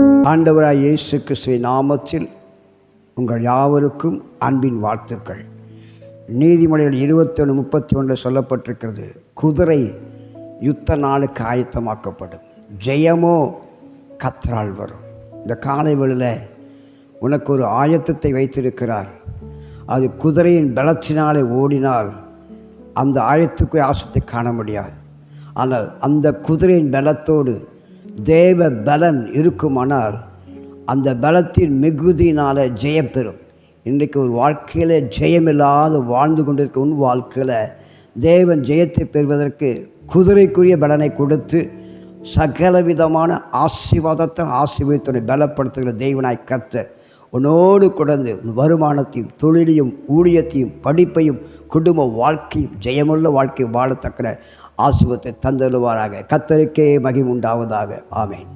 ஆண்டவராய் இயேசு கிறிஸ்துவின் நாமத்தில் உங்கள் யாவருக்கும் அன்பின் வாழ்த்துக்கள். நீதிமொழிகள் இருபத்தொன்று முப்பத்தி ஒன்று சொல்லப்பட்டிருக்கிறது. குதிரை யுத்த நாளுக்கு ஆயத்தமாக்கப்படும். ஜெயமோ கத்தரால் வரும். இந்த காலை வேளையில் உனக்கு ஒரு ஆயத்தத்தை வைத்திருக்கிறார். அது குதிரையின் பலத்தினாலே ஓடினால் அந்த ஆயத்துக்கு ஆசத்தை காண முடியாது. ஆனால் அந்த குதிரையின் பலத்தோடு தேவ பலன் இருக்குமானால் அந்த பலத்தின் மிகுதியினால் ஜெயம் பெறும். இன்றைக்கு ஒரு வாழ்க்கையில் ஜெயமில்லாத வாழ்ந்து கொண்டிருக்க உன் வாழ்க்கையில் தேவன் ஜெயத்தை பெறுவதற்கு குதிரைக்குரிய பலனை கொடுத்து சகலவிதமான ஆசீர்வாதத்தை ஆசீர்வாதத்தை பலப்படுத்துகிற தெய்வனாய் கத்த உன்னோடு கொடந்து உன் வருமானத்தையும் தொழிலையும் ஊழியத்தையும் படிப்பையும் குடும்ப வாழ்க்கையும் ஜெயமுள்ள வாழ்க்கையும் வாழத்தக்கிற ஆசிர்வத்தை தந்தருவாராக. கத்தருக்கே மகிமுண்டாவதாக ஆமேன்.